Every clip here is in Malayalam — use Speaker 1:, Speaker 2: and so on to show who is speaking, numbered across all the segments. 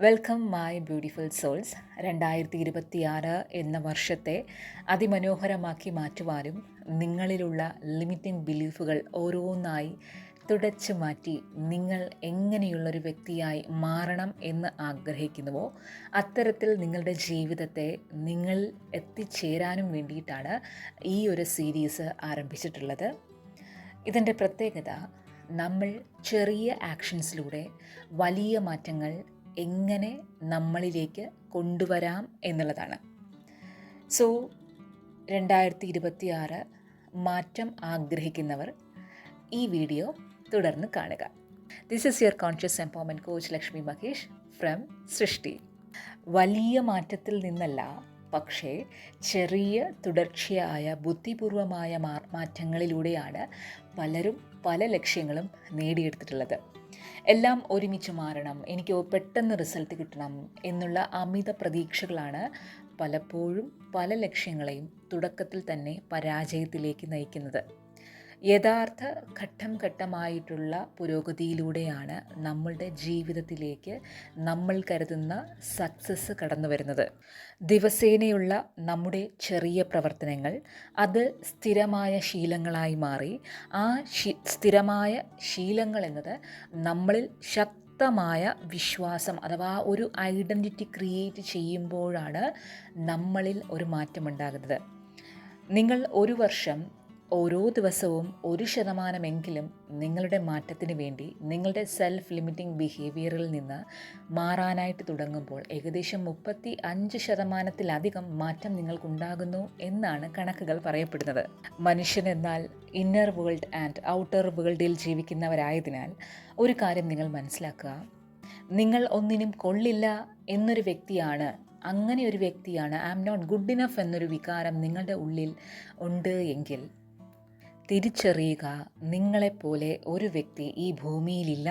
Speaker 1: വെൽക്കം മൈ ബ്യൂട്ടിഫുൾ സോൾസ് രണ്ടായിരത്തി ഇരുപത്തിയാറ് എന്ന വർഷത്തെ അതിമനോഹരമാക്കി മാറ്റുവാനും നിങ്ങളിലുള്ള ലിമിറ്റിംഗ് ബിലീഫുകൾ ഓരോന്നായി തുടച്ചു മാറ്റി നിങ്ങൾ എങ്ങനെയുള്ളൊരു വ്യക്തിയായി മാറണം എന്ന് ആഗ്രഹിക്കുന്നുവോ? അത്തരത്തിൽ നിങ്ങളുടെ ജീവിതത്തെ നിങ്ങൾ എത്തിച്ചേരാനും വേണ്ടിയിട്ടാണ് ഈ ഒരു സീരീസ് ആരംഭിച്ചിട്ടുള്ളത്. ഇതിന്റെ പ്രത്യേകത നമ്മൾ ചെറിയ ആക്ഷൻസിലൂടെ വലിയ മാറ്റങ്ങൾ എങ്ങനെ നമ്മളിലേക്ക് കൊണ്ടുവരാം എന്നുള്ളതാണ്. സോ രണ്ടായിരത്തി ഇരുപത്തി ആറ് മാറ്റം ആഗ്രഹിക്കുന്നവർ ഈ വീഡിയോ തുടർന്ന് കാണുക. This is your conscious empowerment coach Lakshmi Mahesh from Srishti വലിയ മാറ്റത്തിൽ നിന്നല്ല പക്ഷേ ചെറിയ തുടർച്ചയായ ബുദ്ധിപൂർവമായ മാറ്റങ്ങളിലൂടെയാണ് പലരും പല ലക്ഷ്യങ്ങളും നേടിയെടുത്തിട്ടുള്ളത്. എല്ലാം ഒരുമിച്ച് മാറണം. എനിക്ക് പെട്ടെന്ന് റിസൾട്ട് കിട്ടണം എന്നുള്ള അമിത പ്രതീക്ഷകളാണ് പലപ്പോഴും പല ലക്ഷ്യങ്ങളെയും തുടക്കത്തിൽ തന്നെ പരാജയത്തിലേക്ക് നയിക്കുന്നത്. യഥാർത്ഥ ഘട്ടം ഘട്ടമായിട്ടുള്ള പുരോഗതിയിലൂടെയാണ് നമ്മളുടെ ജീവിതത്തിലേക്ക് നമ്മൾ കരുതുന്ന സക്സസ് കടന്നു വരുന്നത്. ദിവസേനയുള്ള നമ്മുടെ ചെറിയ പ്രവർത്തനങ്ങൾ അത് സ്ഥിരമായ ശീലങ്ങളായി മാറി. ആ സ്ഥിരമായ ശീലങ്ങൾ എന്നത് നമ്മളിൽ ശക്തമായ വിശ്വാസം അഥവാ ഒരു ഐഡന്റിറ്റി ക്രിയേറ്റ് ചെയ്യുമ്പോഴാണ് നമ്മളിൽ ഒരു മാറ്റമുണ്ടാകുന്നത്. നിങ്ങൾ ഒരു വർഷം ഓരോ ദിവസവും ഒരു ശതമാനമെങ്കിലും നിങ്ങളുടെ മാറ്റത്തിന് വേണ്ടി നിങ്ങളുടെ സെൽഫ് ലിമിറ്റിംഗ് ബിഹേവിയറിൽ നിന്ന് മാറാനായിട്ട് തുടങ്ങുമ്പോൾ ഏകദേശം മുപ്പത്തി അഞ്ച് ശതമാനത്തിലധികം മാറ്റം നിങ്ങൾക്കുണ്ടാകുന്നു എന്നാണ് കണക്കുകൾ പറയപ്പെടുന്നത്. മനുഷ്യൻ എന്നാൽ ഇന്നർ വേൾഡ് ആൻഡ് ഔട്ടർ വേൾഡിൽ ജീവിക്കുന്നവരായതിനാൽ ഒരു കാര്യം നിങ്ങൾ മനസ്സിലാക്കുക. നിങ്ങൾ ഒന്നിനും കൊള്ളില്ല എന്നൊരു വ്യക്തിയാണ് അങ്ങനെ ഒരു വ്യക്തിയാണ് I am not good enough എന്നൊരു വികാരം നിങ്ങളുടെ ഉള്ളിൽ ഉണ്ട് എങ്കിൽ തിരിച്ചറിയുക നിങ്ങളെപ്പോലെ ഒരു വ്യക്തി ഈ ഭൂമിയിലില്ല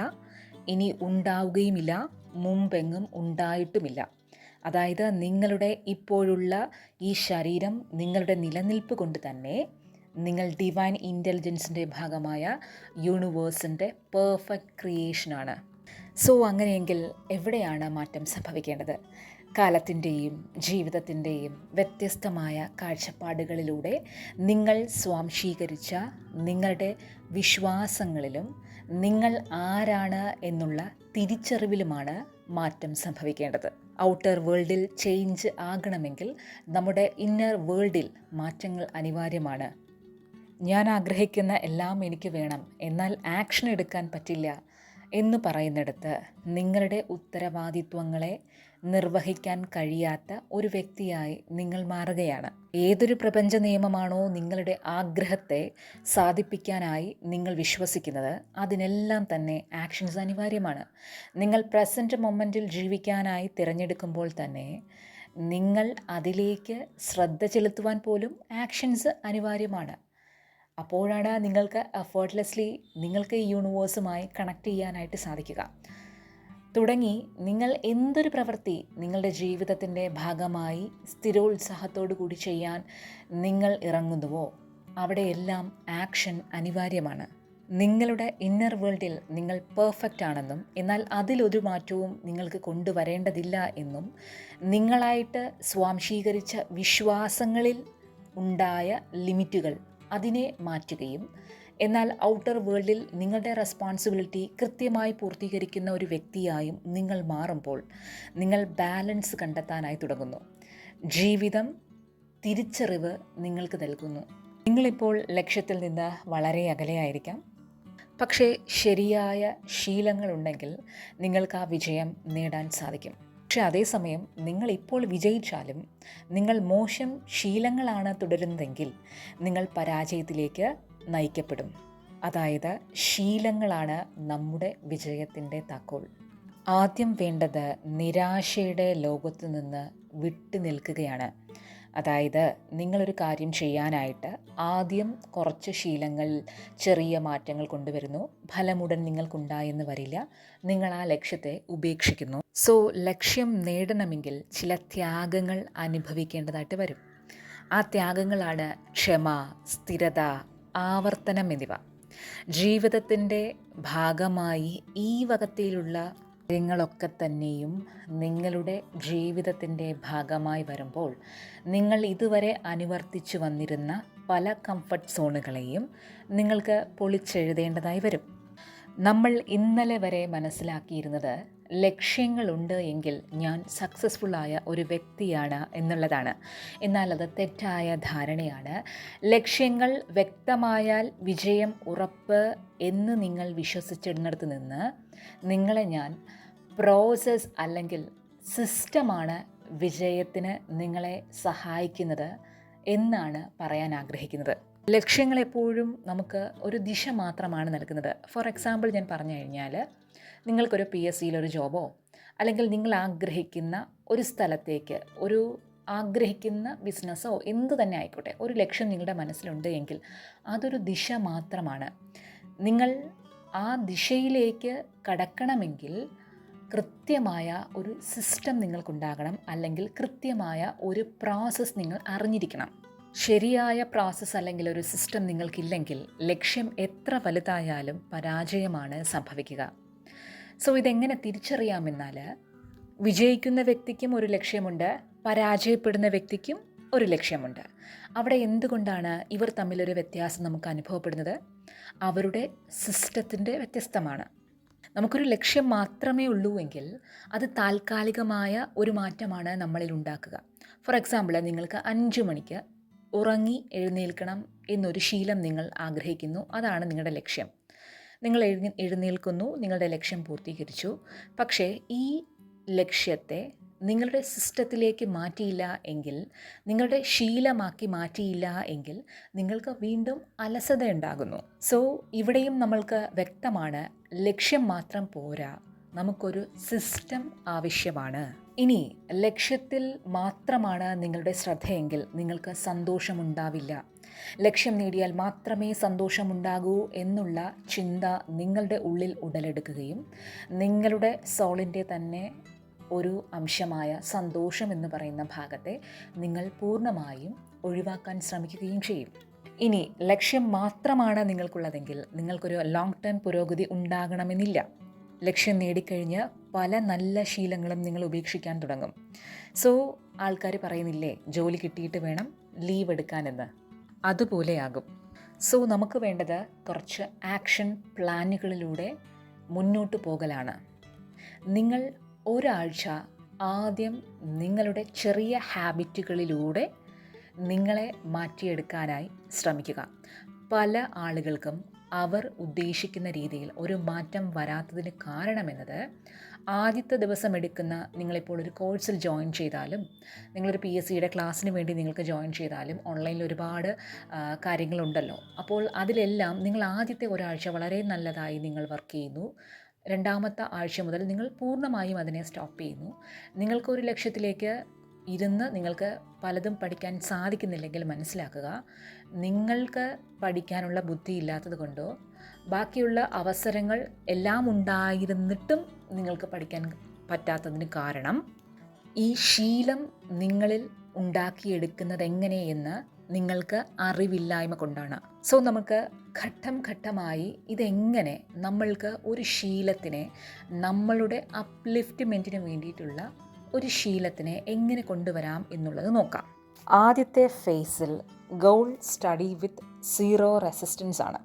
Speaker 1: ഇനി ഉണ്ടാവുകയുമില്ല മുമ്പെങ്ങും ഉണ്ടായിട്ടുമില്ല. അതായത് നിങ്ങളുടെ ഇപ്പോഴുള്ള ഈ ശരീരം നിങ്ങളുടെ നിലനിൽപ്പ് കൊണ്ട് തന്നെ നിങ്ങൾ ഡിവൈൻ ഇന്റലിജൻസിന്റെ ഭാഗമായ യൂണിവേഴ്സിന്റെ പെർഫെക്റ്റ് ക്രിയേഷനാണ് സോ അങ്ങനെയെങ്കിൽ എവിടെയാണ് മാറ്റം സംഭവിക്കേണ്ടത്? കാലത്തിന്റെയും ജീവിതത്തിന്റെയും വ്യത്യസ്തമായ കാഴ്ചപ്പാടുകളിലൂടെ നിങ്ങൾ സ്വാംശീകരിച്ച നിങ്ങളുടെ വിശ്വാസങ്ങളിലും നിങ്ങൾ ആരാണ് എന്നുള്ള തിരിച്ചറിവിലുമാണ് മാറ്റം സംഭവിക്കേണ്ടത്. ഔട്ടർ വേൾഡിൽ ചേഞ്ച് ആകണമെങ്കിൽ നമ്മുടെ ഇന്നർ വേൾഡിൽ മാറ്റങ്ങൾ അനിവാര്യമാണ്. ഞാൻ ആഗ്രഹിക്കുന്ന എല്ലാം എനിക്ക് വേണം എന്നാൽ ആക്ഷൻ എടുക്കാൻ പറ്റില്ല എന്ന് പറയുന്നിടത്ത് നിങ്ങളുടെ ഉത്തരവാദിത്വങ്ങളെ നിർവഹിക്കാൻ കഴിയാത്ത ഒരു വ്യക്തിയായി നിങ്ങൾ മാറുകയാണ്. ഏതൊരു പ്രപഞ്ച നിയമമാണോ നിങ്ങളുടെ ആഗ്രഹത്തെ സാധിപ്പിക്കാനായി നിങ്ങൾ വിശ്വസിക്കുന്നത് അതിനെല്ലാം തന്നെ ആക്ഷൻസ് അനിവാര്യമാണ്. നിങ്ങൾ പ്രസന്റ് മൊമെന്റിൽ ജീവിക്കാനായി തിരഞ്ഞെടുക്കുമ്പോൾ തന്നെ നിങ്ങൾ അതിലേക്ക് ശ്രദ്ധ ചെലുത്തുവാൻ പോലും ആക്ഷൻസ് അനിവാര്യമാണ്. അപ്പോഴാണ് നിങ്ങൾക്ക് എഫേർട്ട്ലെസ്ലി നിങ്ങൾക്ക് ഈ യൂണിവേഴ്സുമായി കണക്ട് ചെയ്യാനായിട്ട് സാധിക്കുക. തുടങ്ങി നിങ്ങൾ എന്തൊരു പ്രവൃത്തി നിങ്ങളുടെ ജീവിതത്തിന്റെ ഭാഗമായി സ്ഥിരോത്സാഹത്തോടു കൂടി ചെയ്യാൻ നിങ്ങൾ ഇറങ്ങുന്നുവോ? അവിടെയെല്ലാം ആക്ഷൻ അനിവാര്യമാണ്. നിങ്ങളുടെ ഇന്നർ വേൾഡിൽ നിങ്ങൾ പെർഫെക്റ്റ് ആണെന്നും എന്നാൽ അതിലൊരു മാറ്റവും നിങ്ങൾക്ക് കൊണ്ടുവരേണ്ടതില്ല എന്നും നിങ്ങളായിട്ട് സ്വാംശീകരിച്ച വിശ്വാസങ്ങളിൽ ഉണ്ടായ ലിമിറ്റുകൾ അതിനെ മാറ്റുകയും എന്നാൽ ഔട്ടർ വേൾഡിൽ നിങ്ങളുടെ റെസ്പോൺസിബിലിറ്റി കൃത്യമായി പൂർത്തീകരിക്കുന്ന ഒരു വ്യക്തിയായും നിങ്ങൾ മാറുമ്പോൾ നിങ്ങൾ ബാലൻസ് കണ്ടെത്താനായി തുടങ്ങുന്നു. ജീവിതം തിരിച്ചറിവ് നിങ്ങൾക്ക് നൽകുന്നു. നിങ്ങളിപ്പോൾ ലക്ഷ്യത്തിൽ നിന്ന് വളരെ അകലെയായിരിക്കാം പക്ഷേ ശരിയായ ശീലങ്ങളുണ്ടെങ്കിൽ നിങ്ങൾക്ക് ആ വിജയം നേടാൻ സാധിക്കും. പക്ഷേ അതേസമയം നിങ്ങൾ ഇപ്പോൾ വിജയിച്ചാലും നിങ്ങൾ മോശം ശീലങ്ങളാണ് തുടരുന്നതെങ്കിൽ നിങ്ങൾ പരാജയത്തിലേക്ക് നയിക്കപ്പെടും. അതായത് ശീലങ്ങളാണ് നമ്മുടെ വിജയത്തിന്റെ താക്കോൽ. ആദ്യം വേണ്ടത് നിരാശയുടെ ലോകത്തു നിന്ന് വിട്ടു നിൽക്കുകയാണ്. അതായത് നിങ്ങളൊരു കാര്യം ചെയ്യാനായിട്ട് ആദ്യം കുറച്ച് ശീലങ്ങൾ ചെറിയ മാറ്റങ്ങൾ കൊണ്ടുവരുന്നു. ഫലമുടൻ നിങ്ങൾക്കുണ്ടായെന്ന് വരില്ല. നിങ്ങൾ ആ ലക്ഷ്യത്തെ ഉപേക്ഷിക്കുന്നു. സോ ലക്ഷ്യം നേടണമെങ്കിൽ ചില ത്യാഗങ്ങൾ അനുഭവിക്കേണ്ടതായിട്ട് വരും. ആ ത്യാഗങ്ങളാണ് ക്ഷമ സ്ഥിരത ആവർത്തനം എന്നിവ. ജീവിതത്തിന്റെ ഭാഗമായി ഈ വകത്തിലുള്ള കാര്യങ്ങളൊക്കെ തന്നെയും നിങ്ങളുടെ ജീവിതത്തിന്റെ ഭാഗമായി വരുമ്പോൾ നിങ്ങൾ ഇതുവരെ അനുവർത്തിച്ചു വന്നിരുന്ന പല കംഫർട്ട് സോണുകളെയും നിങ്ങൾക്ക് പൊളിച്ചെഴുതേണ്ടതായി വരും. നമ്മൾ ഇന്നലെ വരെ മനസ്സിലാക്കിയിരുന്നത് ലക്ഷ്യങ്ങളുണ്ട് എങ്കിൽ ഞാൻ സക്സസ്ഫുള്ളായ ഒരു വ്യക്തിയാണ് എന്നുള്ളതാണ്. എന്നാൽ അത് തെറ്റായ ധാരണയാണ്. ലക്ഷ്യങ്ങൾ വ്യക്തമായാൽ വിജയം ഉറപ്പ് എന്ന് നിങ്ങൾ വിശ്വസിച്ചിടുന്നിടത്ത് നിന്ന് നിങ്ങളെ ഞാൻ പ്രോസസ് അല്ലെങ്കിൽ സിസ്റ്റമാണ് വിജയത്തിന് നിങ്ങളെ സഹായിക്കുന്നത് എന്നാണ് പറയാൻ ആഗ്രഹിക്കുന്നത്. ലക്ഷ്യങ്ങൾ എപ്പോഴും നമുക്ക് ഒരു ദിശ മാത്രമാണ് നൽകുന്നത്. ഫോർ എക്സാമ്പിൾ ഞാൻ പറഞ്ഞു കഴിഞ്ഞാൽ നിങ്ങൾക്കൊരു പി എസ് സിയിലൊരു ജോബോ അല്ലെങ്കിൽ നിങ്ങൾ ആഗ്രഹിക്കുന്ന ഒരു സ്ഥലത്തേക്ക് ഒരു ആഗ്രഹിക്കുന്ന ബിസിനസ്സോ എന്ത് തന്നെ ആയിക്കോട്ടെ ഒരു ലക്ഷ്യം നിങ്ങളുടെ മനസ്സിലുണ്ട് എങ്കിൽ അതൊരു ദിശ മാത്രമാണ്. നിങ്ങൾ ആ ദിശയിലേക്ക് കടക്കണമെങ്കിൽ കൃത്യമായ ഒരു സിസ്റ്റം നിങ്ങൾക്കുണ്ടാകണം അല്ലെങ്കിൽ കൃത്യമായ ഒരു പ്രോസസ്സ് നിങ്ങൾ അറിഞ്ഞിരിക്കണം. ശരിയായ പ്രോസസ്സ് അല്ലെങ്കിൽ ഒരു സിസ്റ്റം നിങ്ങൾക്കില്ലെങ്കിൽ ലക്ഷ്യം എത്ര വലുതായാലും പരാജയമാണ് സംഭവിക്കുക. സോ ഇതെങ്ങനെ തിരിച്ചറിയാമെന്നാൽ വിജയിക്കുന്ന വ്യക്തിക്കും ഒരു ലക്ഷ്യമുണ്ട് പരാജയപ്പെടുന്ന വ്യക്തിക്കും ഒരു ലക്ഷ്യമുണ്ട്. അവിടെ എന്തുകൊണ്ടാണ് ഇവർ തമ്മിലൊരു വ്യത്യാസം നമുക്ക് അനുഭവപ്പെടുന്നത്? അവരുടെ സിസ്റ്റത്തിന്റെ വ്യത്യസ്തമാണ്. നമുക്കൊരു ലക്ഷ്യം മാത്രമേ ഉള്ളൂ എങ്കിൽ അത് താൽക്കാലികമായ ഒരു മാറ്റമാണ് നമ്മളിൽ ഉണ്ടാക്കുക. ഫോർ എക്സാമ്പിൾ നിങ്ങൾക്ക് അഞ്ച് മണിക്ക് ഉറങ്ങി എഴുന്നേൽക്കണം എന്നൊരു ശീലം നിങ്ങൾ ആഗ്രഹിക്കുന്നു. അതാണ് നിങ്ങളുടെ ലക്ഷ്യം. നിങ്ങൾ എഴുതി എഴുന്നേൽക്കുന്നു നിങ്ങളുടെ ലക്ഷ്യം പൂർത്തീകരിച്ചു. പക്ഷേ ഈ ലക്ഷ്യത്തെ നിങ്ങളുടെ സിസ്റ്റത്തിലേക്ക് മാറ്റിയില്ല എങ്കിൽ നിങ്ങളുടെ ശീലമാക്കി മാറ്റിയില്ല എങ്കിൽ നിങ്ങൾക്ക് വീണ്ടും അലസത ഉണ്ടാകുന്നു. സോ ഇവിടെയും നമ്മൾക്ക് വ്യക്തമാണ് ലക്ഷ്യം മാത്രം പോരാ നമുക്കൊരു സിസ്റ്റം ആവശ്യമാണ്. ഇനി ലക്ഷ്യത്തിൽ മാത്രമാണ് നിങ്ങളുടെ ശ്രദ്ധയെങ്കിൽ നിങ്ങൾക്ക് സന്തോഷമുണ്ടാവില്ല. ലക്ഷ്യം നേടിയാൽ മാത്രമേ സന്തോഷമുണ്ടാകൂ എന്നുള്ള ചിന്ത നിങ്ങളുടെ ഉള്ളിൽ ഉടലെടുക്കുകയും നിങ്ങളുടെ സോളിന്റെ തന്നെ ഒരു അംശമായ സന്തോഷം എന്ന് പറയുന്ന ഭാഗത്തെ നിങ്ങൾ പൂർണമായും ഒഴിവാക്കാൻ ശ്രമിക്കുകയും ചെയ്യും. ഇനി ലക്ഷ്യം മാത്രമാണ് നിങ്ങൾക്കുള്ളതെങ്കിൽ നിങ്ങൾക്കൊരു ലോങ് ടേം പുരോഗതി ഉണ്ടാകണമെന്നില്ല. ലക്ഷ്യം നേടിക്കഴിഞ്ഞ് പല നല്ല ശീലങ്ങളും നിങ്ങൾ ഉപേക്ഷിക്കാൻ തുടങ്ങും. സോ ആൾക്കാർ പറയുന്നില്ലേ ജോലി കിട്ടിയിട്ട് വേണം ലീവ് എടുക്കാനെന്ന്. അതുപോലെയാകും. സോ നമുക്ക് വേണ്ടത് കുറച്ച് ആക്ഷൻ പ്ലാനുകളിലൂടെ മുന്നോട്ട് പോകലാണ്. നിങ്ങൾ ഒരാഴ്ച ആദ്യം നിങ്ങളുടെ ചെറിയ ഹാബിറ്റുകളിലൂടെ നിങ്ങളെ മാറ്റിയെടുക്കാനായി ശ്രമിക്കുക. പല ആളുകൾക്കും അവർ ഉദ്ദേശിക്കുന്ന രീതിയിൽ ഒരു മാറ്റം വരാത്തതിന് കാരണമെന്നത് ആദ്യത്തെ ദിവസം എടുക്കുന്ന നിങ്ങളിപ്പോൾ ഒരു കോഴ്സിൽ ജോയിൻ ചെയ്താലും നിങ്ങളൊരു പി എസ് സിയുടെ ക്ലാസ്സിന് വേണ്ടി നിങ്ങൾക്ക് ജോയിൻ ചെയ്താലും ഓൺലൈനിൽ ഒരുപാട് കാര്യങ്ങളുണ്ടല്ലോ. അപ്പോൾ അതിലെല്ലാം നിങ്ങൾ ആദ്യത്തെ ഒരാഴ്ച വളരെ നല്ലതായി നിങ്ങൾ വർക്ക് ചെയ്യുന്നു. രണ്ടാമത്തെ ആഴ്ച മുതൽ നിങ്ങൾ പൂർണമായും അതിനെ സ്റ്റോപ്പ് ചെയ്യുന്നു. നിങ്ങൾക്കൊരു ലക്ഷ്യത്തിലേക്ക് ഇരുന്ന് നിങ്ങൾക്ക് പലതും പഠിക്കാൻ സാധിക്കുന്നില്ലെങ്കിൽ മനസ്സിലാക്കുക. നിങ്ങൾക്ക് പഠിക്കാനുള്ള ബുദ്ധി ഇല്ലാത്തത് കൊണ്ടോ ബാക്കിയുള്ള അവസരങ്ങൾ എല്ലാം ഉണ്ടായിരുന്നിട്ടും നിങ്ങൾക്ക് പഠിക്കാൻ പറ്റാത്തതിന് കാരണം ഈ ശീലം നിങ്ങളിൽ ഉണ്ടാക്കിയെടുക്കുന്നത് എങ്ങനെയെന്ന് നിങ്ങൾക്ക് അറിവില്ലായ്മ കൊണ്ടാണ്. സോ നമുക്ക് ഘട്ടം ഘട്ടമായി ഇതെങ്ങനെ നമ്മൾക്ക് ഒരു ശീലത്തിനെ നമ്മളുടെ അപ്ലിഫ്റ്റ്മെന്റിന് വേണ്ടിയിട്ടുള്ള ഒരു ശീലത്തിനെ എങ്ങനെ കൊണ്ടുവരാം എന്നുള്ളത് നോക്കാം. ആദ്യത്തെ ഫേസിൽ goal study with zero resistance ആണ്.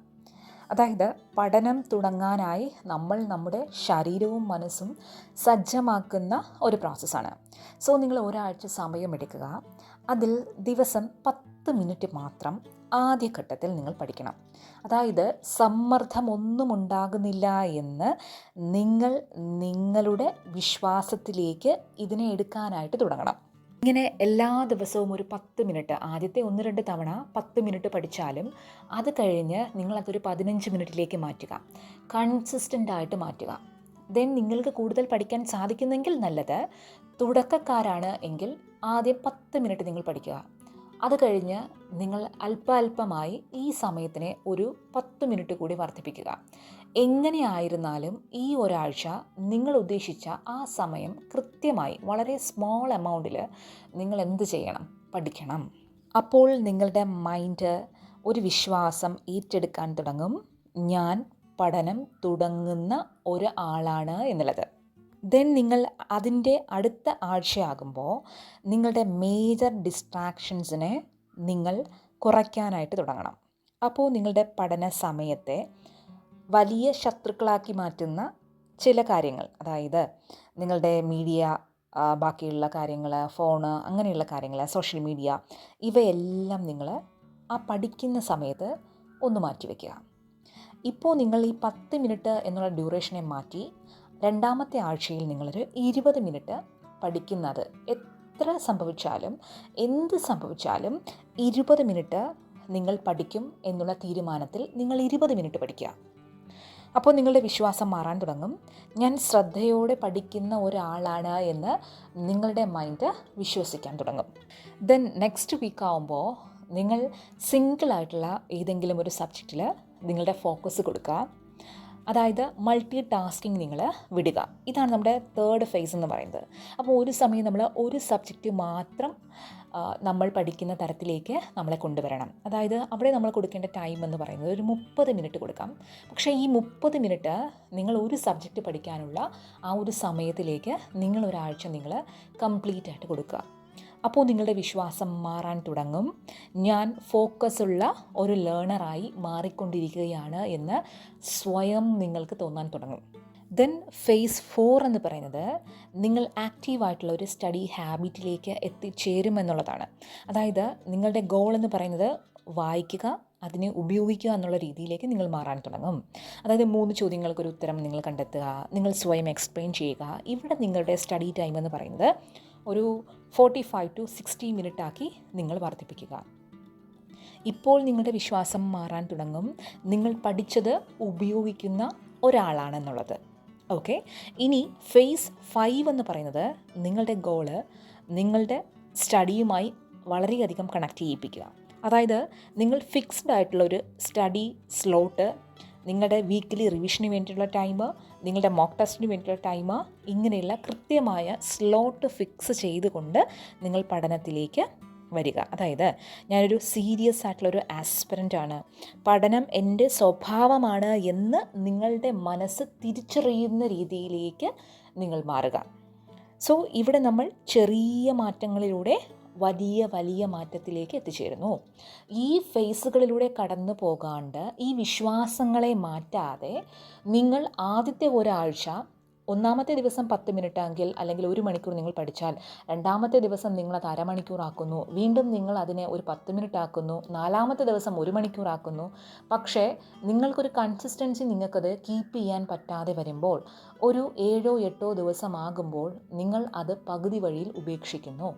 Speaker 1: അതായത് പഠനം തുടങ്ങാനായി നമ്മൾ നമ്മുടെ ശരീരവും മനസ്സും സജ്ജമാക്കുന്ന ഒരു പ്രോസസ്സാണ് സോ നിങ്ങൾ ഒരാഴ്ച സമയമെടുക്കുക. അതിൽ ദിവസം പത്ത് മിനിറ്റ് മാത്രം ആദ്യഘട്ടത്തിൽ നിങ്ങൾ പഠിക്കണം. അതായത് സമ്മർദ്ദമൊന്നും ഉണ്ടാകുന്നില്ല എന്ന് നിങ്ങൾ നിങ്ങളുടെ വിശ്വാസത്തിലേക്ക് ഇതിനെ എടുക്കാനായിട്ട് തുടങ്ങണം. ഇങ്ങനെ എല്ലാ ദിവസവും ഒരു പത്ത് മിനിറ്റ് ആദ്യത്തെ ഒന്ന് രണ്ട് തവണ പത്ത് മിനിറ്റ് പഠിച്ചാലും അത് കഴിഞ്ഞ് നിങ്ങളതൊരു പതിനഞ്ച് മിനിറ്റിലേക്ക് മാറ്റുക. കൺസിസ്റ്റന്റ് ആയിട്ട് മാറ്റുക. ദെൻ നിങ്ങൾക്ക് കൂടുതൽ പഠിക്കാൻ സാധിക്കുന്നെങ്കിൽ നല്ലത് തുടക്കക്കാരാണ് എങ്കിൽ ആദ്യം പത്ത് മിനിറ്റ് നിങ്ങൾ പഠിക്കുക. അത് കഴിഞ്ഞ് നിങ്ങൾ അല്പാൽപമായി ഈ സമയത്തിനെ ഒരു പത്ത് മിനിറ്റ് കൂടി വർദ്ധിപ്പിക്കുക. എങ്ങനെയായിരുന്നാലും ഈ ഒരാഴ്ച നിങ്ങൾ ഉദ്ദേശിച്ച ആ സമയം കൃത്യമായി വളരെ സ്മോൾ എമൗണ്ടിൽ നിങ്ങൾ എന്ത് ചെയ്യണം? പഠിക്കണം. അപ്പോൾ നിങ്ങളുടെ മൈൻഡ് ഒരു വിശ്വാസം ഏറ്റെടുക്കാൻ തുടങ്ങും. ഞാൻ പഠനം തുടങ്ങുന്ന ഒരാളാണ് എന്നുള്ളത്. ദെൻ നിങ്ങൾ അതിന്റെ അടുത്ത ആഴ്ചയാകുമ്പോൾ നിങ്ങളുടെ മേജർ ഡിസ്ട്രാക്ഷൻസിനെ നിങ്ങൾ കുറയ്ക്കാനായിട്ട് തുടങ്ങണം. അപ്പോൾ നിങ്ങളുടെ പഠന സമയത്തെ വലിയ ശത്രുക്കളാക്കി മാറ്റുന്ന ചില കാര്യങ്ങൾ അതായത് നിങ്ങളുടെ മീഡിയ ബാക്കിയുള്ള കാര്യങ്ങൾ ഫോണ് അങ്ങനെയുള്ള കാര്യങ്ങൾ സോഷ്യൽ മീഡിയ ഇവയെല്ലാം നിങ്ങൾ ആ പഠിക്കുന്ന സമയത്ത് ഒന്ന് മാറ്റി വയ്ക്കുക ഇപ്പോൾ നിങ്ങൾ ഈ പത്ത് മിനിറ്റ് എന്നുള്ള ഡ്യൂറേഷനെ മാറ്റി രണ്ടാമത്തെ ആഴ്ചയിൽ നിങ്ങളൊരു ഇരുപത് മിനിറ്റ് പഠിക്കുന്നത് എത്ര സംഭവിച്ചാലും എന്ത് സംഭവിച്ചാലും ഇരുപത് മിനിറ്റ് നിങ്ങൾ പഠിക്കും എന്നുള്ള തീരുമാനത്തിൽ നിങ്ങൾ ഇരുപത് മിനിറ്റ് പഠിക്കുക. അപ്പോൾ നിങ്ങളുടെ വിശ്വാസം മാറാൻ തുടങ്ങും. ഞാൻ ശ്രദ്ധയോടെ പഠിക്കുന്ന ഒരാളാണ് എന്ന് നിങ്ങളുടെ മൈൻഡ് വിശ്വസിക്കാൻ തുടങ്ങും. ദെൻ നെക്സ്റ്റ് വീക്ക് ആവുമ്പോൾ നിങ്ങൾ സിംഗിളായിട്ടുള്ള ഏതെങ്കിലും ഒരു സബ്ജക്റ്റിൽ നിങ്ങളുടെ ഫോക്കസ് കൊടുക്കുക. അതായത് മൾട്ടി ടാസ്കിങ് നിങ്ങൾ വിടുക. ഇതാണ് നമ്മുടെ തേർഡ് ഫേസ് എന്ന് പറയുന്നത്. അപ്പോൾ ഒരു സമയം നമ്മൾ ഒരു സബ്ജക്റ്റ് മാത്രം നമ്മൾ പഠിക്കുന്ന തരത്തിലേക്ക് നമ്മളെ കൊണ്ടുവരണം. അതായത് അവിടെ നമ്മൾ കൊടുക്കേണ്ട ടൈം എന്ന് പറയുന്നത് ഒരു മുപ്പത് മിനിറ്റ് കൊടുക്കാം. പക്ഷേ ഈ മുപ്പത് മിനിറ്റ് നിങ്ങൾ ഒരു സബ്ജക്റ്റ് പഠിക്കാനുള്ള ആ ഒരു സമയത്തിലേക്ക് നിങ്ങൾ ഒരാഴ്ച നിങ്ങൾ കംപ്ലീറ്റ് ആയിട്ട് കൊടുക്കുക. അപ്പോൾ നിങ്ങളുടെ വിശ്വാസം മാറാൻ തുടങ്ങും. ഞാൻ ഫോക്കസ് ഉള്ള ഒരു ലേണറായി മാറിക്കൊണ്ടിരിക്കുകയാണ് എന്ന് സ്വയം നിങ്ങൾക്ക് തോന്നാൻ തുടങ്ങും. ദെൻ ഫേസ് ഫോർ എന്ന് പറയുന്നത് നിങ്ങൾ ആക്റ്റീവായിട്ടുള്ള ഒരു സ്റ്റഡി ഹാബിറ്റിലേക്ക് എത്തിച്ചേരുമെന്നുള്ളതാണ് അതായത് നിങ്ങളുടെ ഗോൾ എന്ന് പറയുന്നത് വായിക്കുക അതിനെ ഉപയോഗിക്കുക എന്നുള്ള രീതിയിലേക്ക് നിങ്ങൾ മാറാൻ തുടങ്ങും. അതായത് മൂന്ന് ചോദ്യങ്ങൾക്കൊരു ഉത്തരം നിങ്ങൾ കണ്ടെത്തുക നിങ്ങൾ സ്വയം എക്സ്പ്ലെയിൻ ചെയ്യുക. ഇവിടെ നിങ്ങളുടെ സ്റ്റഡി ടൈം എന്ന് പറയുന്നത് ഒരു forty five to sixty minute ആക്കി നിങ്ങൾ വർദ്ധിപ്പിക്കുക. ഇപ്പോൾ നിങ്ങളുടെ വിശ്വാസം മാറാൻ തുടങ്ങും. നിങ്ങൾ പഠിച്ചത് ഉപയോഗിക്കുന്ന ഒരാളാണെന്നുള്ളത്. ഓക്കെ ഇനി ഫേസ് ഫൈവ് എന്ന് പറയുന്നത് നിങ്ങളുടെ ഗോൾ നിങ്ങളുടെ സ്റ്റഡിയുമായി വളരെയധികം കണക്ട് ചെയ്യിപ്പിക്കുക. അതായത് നിങ്ങൾ ഫിക്സ്ഡ് ആയിട്ടുള്ള ഒരു സ്റ്റഡി സ്ലോട്ട് നിങ്ങളുടെ വീക്കിലി റിവിഷന് വേണ്ടിയിട്ടുള്ള ടൈം നിങ്ങളുടെ മോക്ക് ടെസ്റ്റിന് വേണ്ടിയിട്ടുള്ള ടൈം ഇങ്ങനെയുള്ള കൃത്യമായ സ്ലോട്ട് ഫിക്സ് ചെയ്തുകൊണ്ട് നിങ്ങൾ പഠനത്തിലേക്ക് വരിക. അതായത് ഞാനൊരു സീരിയസ് ആയിട്ടുള്ളൊരു ആണ്. പഠനം എന്റെ സ്വഭാവമാണ് എന്ന് നിങ്ങളുടെ മനസ്സ് തിരിച്ചറിയുന്ന രീതിയിലേക്ക് നിങ്ങൾ മാറുക. സോ ഇവിടെ നമ്മൾ ചെറിയ മാറ്റങ്ങളിലൂടെ വലിയ വലിയ മാറ്റത്തിലേക്ക് എത്തിച്ചേരുന്നു. ഈ ഫേസുകളിലൂടെ കടന്നു പോകാണ്ട് ഈ വിശ്വാസങ്ങളെ മാറ്റാതെ നിങ്ങൾ ആദ്യത്തെ ഒരാഴ്ച ഒന്നാമത്തെ ദിവസം പത്ത് മിനിറ്റ് എങ്കിൽ അല്ലെങ്കിൽ ഒരു മണിക്കൂർ നിങ്ങൾ പഠിച്ചാൽ രണ്ടാമത്തെ ദിവസം നിങ്ങൾ അത് അരമണിക്കൂറാക്കുന്നു. വീണ്ടും നിങ്ങൾ അതിനെ ഒരു പത്ത് മിനിറ്റ് ആക്കുന്നു. നാലാമത്തെ ദിവസം ഒരു മണിക്കൂറാക്കുന്നു പക്ഷേ നിങ്ങൾക്കൊരു കൺസിസ്റ്റൻസി നിങ്ങൾക്കത് കീപ്പ് ചെയ്യാൻ പറ്റാതെ വരുമ്പോൾ ഒരു ഏഴോ എട്ടോ ദിവസമാകുമ്പോൾ നിങ്ങൾ അത് പകുതി വഴിയിൽ ഉപേക്ഷിക്കുന്നു.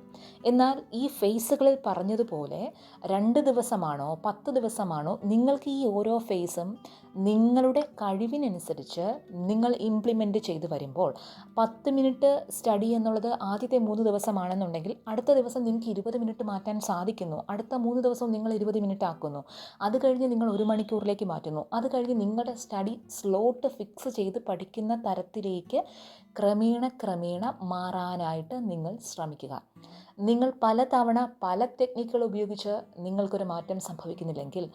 Speaker 1: എന്നാൽ ഈ ഫേസുകളിൽ പറഞ്ഞതുപോലെ രണ്ട് ദിവസമാണോ പത്ത് ദിവസമാണോ നിങ്ങൾക്ക് ഈ ഓരോ ഫേസും നിങ്ങളുടെ കഴിവിനനുസരിച്ച് നിങ്ങൾ ഇംപ്ലിമെന്റ് ചെയ്തു വരുമ്പോൾ പത്ത് മിനിറ്റ് സ്റ്റഡി എന്നുള്ളത് ആദ്യത്തെ മൂന്ന് ദിവസമാണെന്നുണ്ടെങ്കിൽ അടുത്ത ദിവസം നിങ്ങൾക്ക് ഇരുപത് മിനിറ്റ് മാറ്റാൻ സാധിക്കുന്നു. അടുത്ത മൂന്ന് ദിവസവും നിങ്ങൾ ഇരുപത് മിനിറ്റ് ആക്കുന്നു. അത് കഴിഞ്ഞ് നിങ്ങൾ ഒരു മണിക്കൂറിലേക്ക് മാറ്റുന്നു. അത് കഴിഞ്ഞ് നിങ്ങളുടെ സ്റ്റഡി സ്ലോട്ട് ഫിക്സ് ചെയ്ത് പഠിക്കുന്ന തരത്തിലേക്ക് ക്രമേണ ക്രമേണ മാറാനായിട്ട് നിങ്ങൾ ശ്രമിക്കുക. നിങ്ങൾ പലതവണ പല ടെക്നിക്കുകൾ ഉപയോഗിച്ച് നിങ്ങൾക്കൊരു മാറ്റം സംഭവിക്കുന്നില്ലെങ്കിൽ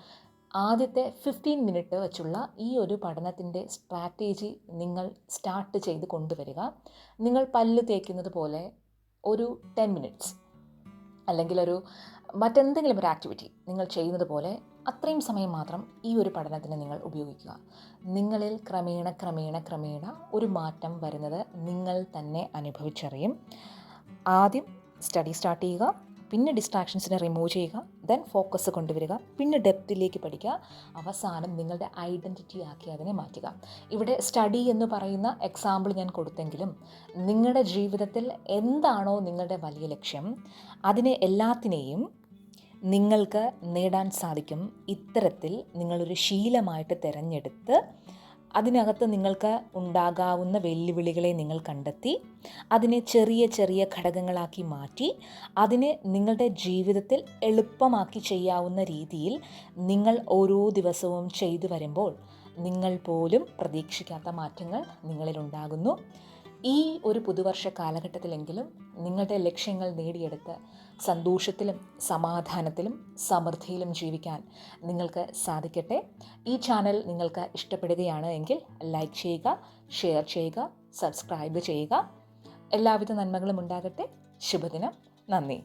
Speaker 1: ആദ്യത്തെ ഫിഫ്റ്റീൻ മിനിറ്റ് വെച്ചുള്ള ഈ ഒരു പഠനത്തിന്റെ സ്ട്രാറ്റജി നിങ്ങൾ സ്റ്റാർട്ട് ചെയ്ത് കൊണ്ടുവരിക. നിങ്ങൾ പല്ല് തേക്കുന്നത് പോലെ ഒരു ടെൻ മിനിറ്റ്സ് അല്ലെങ്കിൽ ഒരു മറ്റെന്തെങ്കിലും ഒരു ആക്ടിവിറ്റി നിങ്ങൾ ചെയ്യുന്നത് പോലെ അത്രയും സമയം മാത്രം ഈ ഒരു പഠനത്തിന് നിങ്ങൾ ഉപയോഗിക്കുക. നിങ്ങളിൽ ക്രമേണ ക്രമേണ ക്രമേണ ഒരു മാറ്റം വരുന്നത് നിങ്ങൾ തന്നെ അനുഭവിച്ചറിയും. ആദ്യം സ്റ്റഡി സ്റ്റാർട്ട് ചെയ്യുക. പിന്നെ ഡിസ്ട്രാക്ഷൻസിനെ റിമൂവ് ചെയ്യുക ദെൻ ഫോക്കസ് കൊണ്ടുവരിക പിന്നെ ഡെപ്തിലേക്ക് പഠിക്കുക അവസാനം നിങ്ങളുടെ ഐഡന്റിറ്റി ആക്കി അതിനെ മാറ്റുക. ഇവിടെ സ്റ്റഡി എന്ന് പറയുന്ന എക്സാമ്പിൾ ഞാൻ കൊടുത്തെങ്കിലും നിങ്ങളുടെ ജീവിതത്തിൽ എന്താണോ നിങ്ങളുടെ വലിയ ലക്ഷ്യം അതിനെ എല്ലാത്തിനെയും നിങ്ങൾക്ക് നേടാൻ സാധിക്കും. ഇത്തരത്തിൽ നിങ്ങളൊരു ശീലമായിട്ട് തിരഞ്ഞെടുത്ത് അതിനകത്ത് നിങ്ങൾക്ക് ഉണ്ടാകാവുന്ന വെല്ലുവിളികളെ നിങ്ങൾ കണ്ടെത്തി അതിനെ ചെറിയ ചെറിയ ഘടകങ്ങളാക്കി മാറ്റി അതിനെ നിങ്ങളുടെ ജീവിതത്തിൽ എളുപ്പമാക്കി ചെയ്യാവുന്ന രീതിയിൽ നിങ്ങൾ ഓരോ ദിവസവും ചെയ്തു വരുമ്പോൾ നിങ്ങൾ പോലും പ്രതീക്ഷിക്കാത്ത മാറ്റങ്ങൾ നിങ്ങളിലുണ്ടാകുന്നു ഈ ഒരു പുതുവർഷ കാലഘട്ടത്തിലെങ്കിലും നിങ്ങളുടെ ലക്ഷ്യങ്ങൾ നേടിയെടുത്ത് സന്തോഷത്തിലും സമാധാനത്തിലും സമൃദ്ധിയിലും ജീവിക്കാൻ നിങ്ങൾക്ക് സാധിക്കട്ടെ. ഈ ചാനൽ നിങ്ങൾക്ക് ഇഷ്ടപ്പെടുകയാണ് എങ്കിൽ ലൈക്ക് ചെയ്യുക ഷെയർ ചെയ്യുക സബ്സ്ക്രൈബ് ചെയ്യുക. എല്ലാവിധ നന്മകളും ഉണ്ടാകട്ടെ. ശുഭദിനം. നന്ദി.